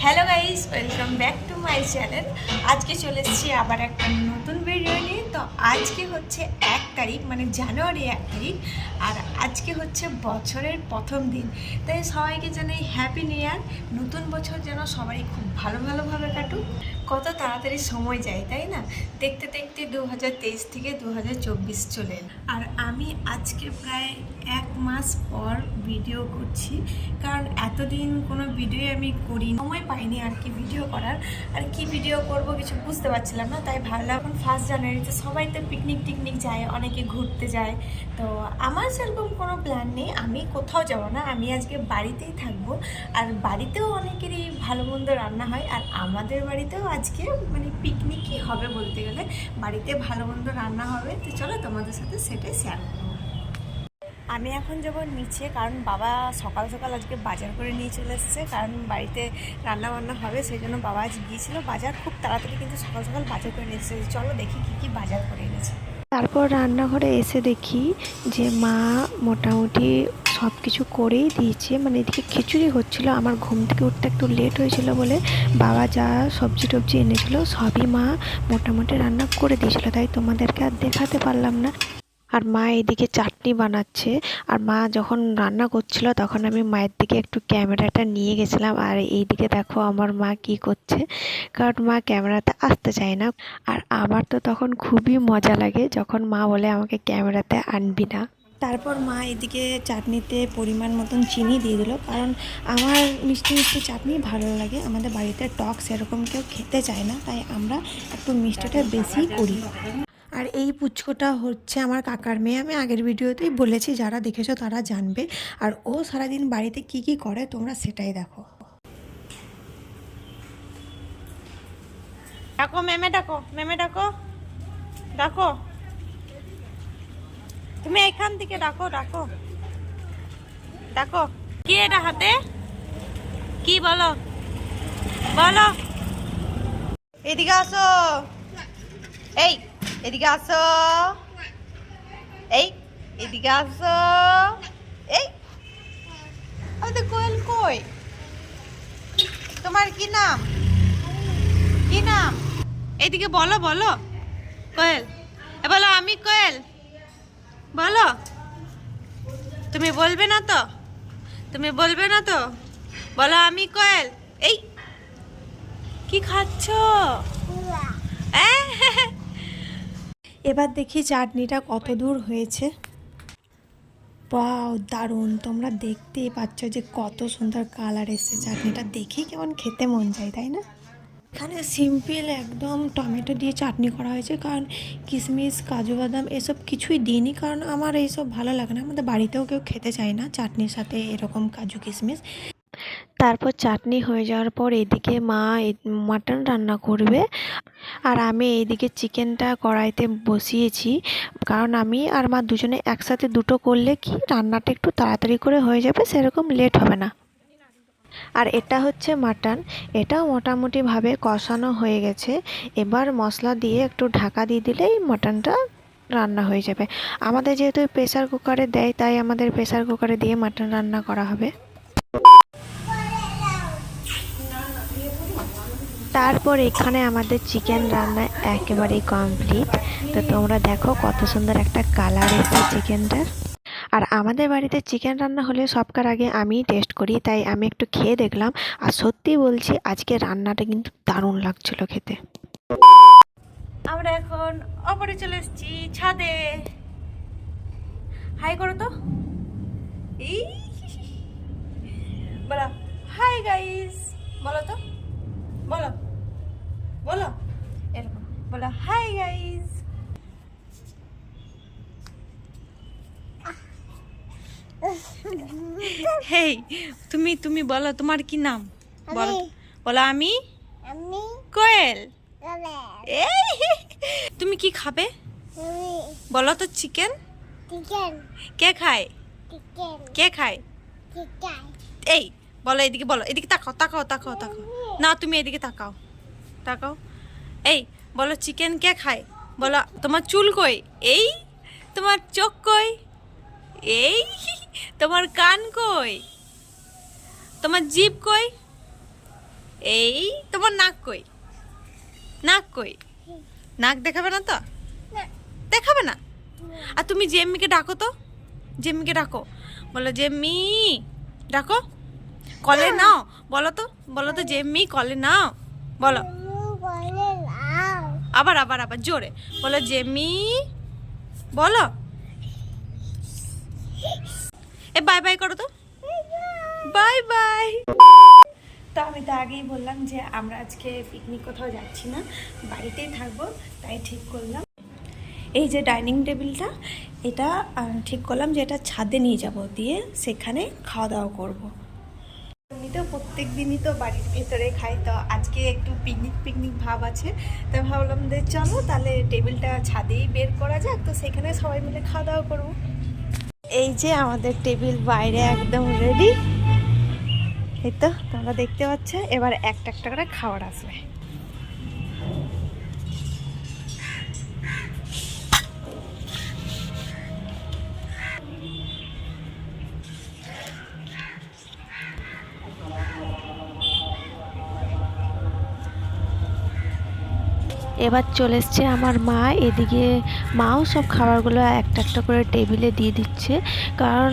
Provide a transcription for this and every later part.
Hello guys welcome back to my channel আজকে চলে এসেছি আবার একটা নতুন ভিডিও নিয়ে। তো আজকে হচ্ছে এক তারিখ মানে জানুয়ারি এক তারিখ, আর আজকে হচ্ছে বছরের প্রথম দিন। তাই সবাইকে জানাই হ্যাপি নিউ ইয়ার নতুন বছর যেন সবাই খুব ভালো ভালোভাবে কাটুক। কত তাড়াতাড়ি সময় যায়, তাই না? দেখতে দেখতে দু হাজার তেইশ থেকে দু হাজার চব্বিশ চলে আর আমি আজকে প্রায় এক মাস পর ভিডিও করছি। কারণ এতদিন কোনো ভিডিও আমি করি সময় পাইনি আর কি ভিডিও করার। আর কি ভিডিও করব কিছু বুঝতে পারছিলাম না, তাই ভাবলাম এখন ফার্স্ট জানুয়ারিতে সবাই তো পিকনিক টিকনিক যায়, অনেকে ঘুরতে যায়। তো আমার সেরকম কোনো প্ল্যান নেই, আমি কোথাও যাব না, আমি আজকে বাড়িতেই থাকব। আর বাড়িতেও অনেকেরই ভালো মন্দ রান্না হয়, আর আমাদের বাড়িতেও আজকে মানে পিকনিকই হবে বলতে গেলে, বাড়িতে ভালো মন্দ রান্না হবে। তো চলো তোমাদের সাথে সেটাই শেয়ার করব আমি এখন যাব নিচে, কারণ বাবা সকাল সকাল আজকে বাজার করে নিয়ে চলে এসেছে, কারণ বাড়িতে রান্না বান্না হবে, সেই জন্য বাবা আজ গিয়েছিল। বাজার খুব তাড়াতাড়ি কিন্তু সকাল সকাল বাজার করে নিয়ে এসেছে। চলো দেখি কী কী বাজার করে এনেছে। তারপর রান্নাঘরে এসে দেখি যে মা মোটামুটি সব কিছু করেই দিয়েছে। মানে এদিকে খিচুড়ি হচ্ছিল, আমার ঘুম থেকে উঠতে একটু লেট হয়েছিল বলে বাবা যা সবজি টবজি এনেছিল সবই মা মোটামুটি রান্না করে দিয়েছিল। তাই তোমাদেরকে আর দেখাতে পারলাম না। আর মা এদিকে চাটনি বানাচ্ছে। আর মা যখন রান্না করছিল তখন আমি মায়ের দিকে একটু ক্যামেরাটা নিয়ে গেছিলাম। আর এইদিকে দেখো আমার মা কি করছে। কারণ মা ক্যামেরাতে আসতে চায় না। আর আমার তো তখন খুবই মজা লাগে যখন মা বলে আমাকে ক্যামেরাতে আনবি না। তারপর মা এদিকে চাটনিতে পরিমাণ মতন চিনি দিয়ে দিল। কারণ আমার মিষ্টি মিষ্টি চাটনি ভালো লাগে। আমাদের বাড়িতে টক সেরকম কেউ খেতে চায় না। তাই আমরা একটু মিষ্টিটা বেশি করি। আর এই পুচকোটা হচ্ছে আমার কাকার মেয়ে। আমি আগের ভিডিওতেই বলেছি, যারা দেখেছ তারা জানবে। আর ও সারাদিন বাড়িতে কি কি করে, তোমরা সেটাই দেখো। ডাকো, মেমে ডাকো মেমে ডাকো। ডাকো। তুমি এখান থেকে ডাকো ডাকো। ডাকো। কি এটা হাতে? কি বলো? বলো। এদিকে আসো। এই এদিকে আসো। এই এদিকে আসো। এই আমাদের কোয়েল কই? তোমার কি নাম? কি নাম? এদিকে বলো বলো। কোয়েল এ বলো আমি কোয়েল। বলো। তুমি বলবে না তো? তুমি বলবে না তো? বলো আমি কোয়েল। এই কি খাচ্ছ? আহ! এবার দেখি চাটনিটা কত দূর হয়েছে। বাও দারুণ। তোমরা দেখতেই পাচ্ছ যে কত সুন্দর কালার এসেছে। চাটনিটা দেখেই কেমন খেতে মন যায়, তাই না? এখানে সিম্পল একদম টমেটো দিয়ে চাটনি করা হয়েছে, কারণ কিশমিশ কাজু বাদাম এসব কিছুই দিইনি, কারণ আমার এইসব ভালো লাগে না। আমাদের বাড়িতেও কেউ খেতে চায় না চাটনির সাথে এরকম কাজু কিশমিশ তারপর চাটনি হয়ে যাওয়ার পর এদিকে মা মাটন রান্না করবে। আর আমি এইদিকে চিকেনটা কড়াইতে বসিয়েছি। কারণ আমি আর মা দুজনে একসাথে দুটো করলে কি রান্নাটা একটু তাড়াতাড়ি করে হয়ে যাবে, সেরকম লেট হবে না। আর এটা হচ্ছে মাটন। এটাও মোটামুটিভাবে কষানো হয়ে গেছে। এবার মশলা দিয়ে একটু ঢাকা দিয়ে দিলেই মাটনটা রান্না হয়ে যাবে। আমাদের যেহেতু প্রেসার কুকারে দেয়, তাই আমাদের প্রেসার কুকারে দিয়ে মাটন রান্না করা হবে। তারপর এখানে আমাদের চিকেন রান্না একেবারেই কমপ্লিট। তো তোমরা দেখো কত সুন্দর একটা কালার এসেছে চিকেনটার। আর আমাদের বাড়িতে চিকেন রান্না হলে সবকার আগে আমিই টেস্ট করি, তাই আমি একটু খেয়ে দেখলাম। আর সত্যি বলছি, আজকে রান্নাটা কিন্তু দারুণ লাগছিল খেতে। আমরা এখন অপরে চলে এসেছি ছাদে। হাই করো তো। বলো। Hi guys. বলো তো। বলো। বলো হাই গাইস হেই তুমি তুমি বলো তোমার কি নাম? বলো বলো আমি? আমি কোয়েল। এই! তুমি কি খাবে? বলো তো চিকেন? কে খায়? কে খায়? এই বলো এদিকে বলো এদিকে তাকাও তাকাও তাকাও তাকাও। না তুমি এদিকে তাকাও তাকাও। এই বলো চিকেন কে খায়? বলো, তোমার চুল কই? এই? তোমার চোখ কই? এই? তোমার কান কই? তোমার জিভ কই? এই? তোমার নাক কই? নাক কই? নাক দেখাবে না তো? দেখাবে না? আর তুমি জেম্মিকে ডাকো তো? জেম্মিকে ডাকো। বলো, জেম্মি, ডাকো। কলে নাও। বলো তো? বলো তো, জেম্মি, কলে নাও। বলো। আবার আবার আবার, জোরে। বলো, জেমি, বলো। এ, বাই বাই করো তো। Bye bye. তো আমি তো আগেই বললাম যে আমরা আজকে পিকনিক কোথাও যাচ্ছি না, বাড়িতেই থাকব, তাই ঠিক করলাম। এই যে ডাইনিং টেবিলটা এটা ঠিক করলাম যে এটা ছাদে নিয়ে যাব, দিয়ে সেখানে খাওয়া দাওয়া করব। এমনিতেও প্রত্যেক দিনই তো বাড়ির ভেতরে খাই তো আজকে একটু পিকনিক পিকনিক ভাব আছে। তো ভাবলাম যে চলো তাহলে টেবিলটা ছাদেই বের করা যাক, তো সেখানে সবাই মিলে খাওয়া দাওয়া করব। এই যে আমাদের টেবিল বাইরে একদম রেডি এই তো তোমরা দেখতে পাচ্ছ, এবার একটা একটা করে খাবার আসবে। এবার চলে এসছে আমার মা। এদিকে মাও সব খাবারগুলো একটা একটা করে টেবিলে দিয়ে দিচ্ছে। কারণ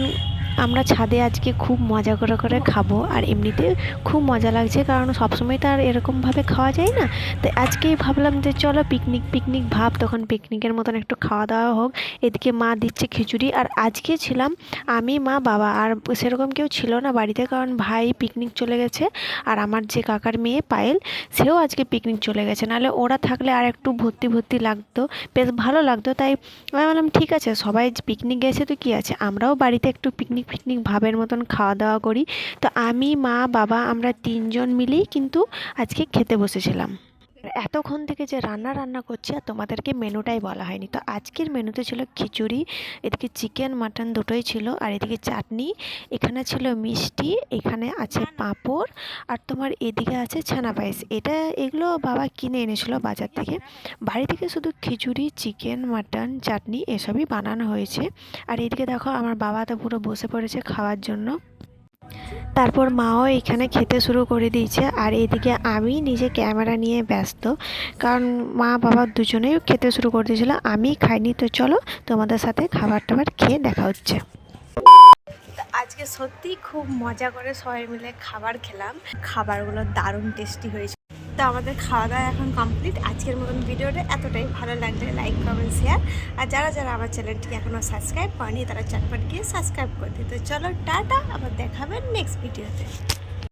আমরা ছাদে আজকে খুব মজা করে করে খাব আর এমনিতে খুব মজা লাগছে কারণ সবসময় তো আর এরকমভাবে খাওয়া যায় না। তাই আজকেই ভাবলাম যে চলো পিকনিক পিকনিক ভাব, তখন পিকনিকের মতন একটু খাওয়া দাওয়া হোক। এদিকে মা দিচ্ছে খিচুড়ি আর আজকে ছিলাম আমি, মা, বাবা আর সেরকম কেউ ছিল না বাড়িতে কারণ ভাই পিকনিক চলে গেছে আর আমার যে কাকার মেয়ে পায়েল, সেও আজকে পিকনিক চলে গেছে। নাহলে ওরা থাকলে আর একটু ভর্তি ভর্তি লাগতো, বেশ ভালো লাগতো। তাই আমি বললাম ঠিক আছে, সবাই পিকনিক গেছে তো কী আছে? আমরাও বাড়িতে একটু পিকনিক ফিকনিক ভাবের মতন খাওয়া দাওয়া করি। তো আমি, মা, বাবা আমরা তিনজন মিলেই কিন্তু আজকে খেতে বসেছিলাম। এতক্ষণ থেকে যে রান্না রান্না করছি আর তোমাদেরকে মেনুটাই বলা হয়নি। তো আজকের মেনুতে ছিল খিচুড়ি এদিকে চিকেন মাটন দুটোই ছিল আর এদিকে চাটনি এখানে ছিল মিষ্টি এখানে আছে পাঁপড় আর তোমার এদিকে আছে ছানা পায়েস। এটা এগুলো বাবা কিনে এনেছিল বাজার থেকে। বাড়ি থেকে শুধু খিচুড়ি চিকেন মাটন চাটনি এসবই বানানো হয়েছে। আর এদিকে দেখো আমার বাবা তো পুরো বসে পড়েছে খাওয়ার জন্য। তারপর মাও এখানে খেতে শুরু করে দিয়েছে। আর এদিকে আমি নিজে ক্যামেরা নিয়ে ব্যস্ত, কারণ মা বাবা দুজনেই খেতে শুরু করে দিয়েছিলো। আমি খাইনি, তো চলো তোমাদের সাথে খাবার টাবার খেয়ে দেখা হচ্ছে। আজকে সত্যি খুব মজা করে সবাই মিলে খাবার খেলাম। খাবারগুলো দারুণ টেস্টি হয়েছে। তো আমাদের খাওয়া দাওয়া এখন কমপ্লিট আজকের মতন ভিডিওটা এতটাই। ভালো লাগলে লাইক কমেন্ট শেয়ার আর যারা যারা আমার চ্যানেলটিকে এখনও সাবস্ক্রাইব করেনি, তারা চটপট গিয়ে সাবস্ক্রাইব করে দিতে চলো, টাটা। আবার দেখাবেন নেক্সট ভিডিওতে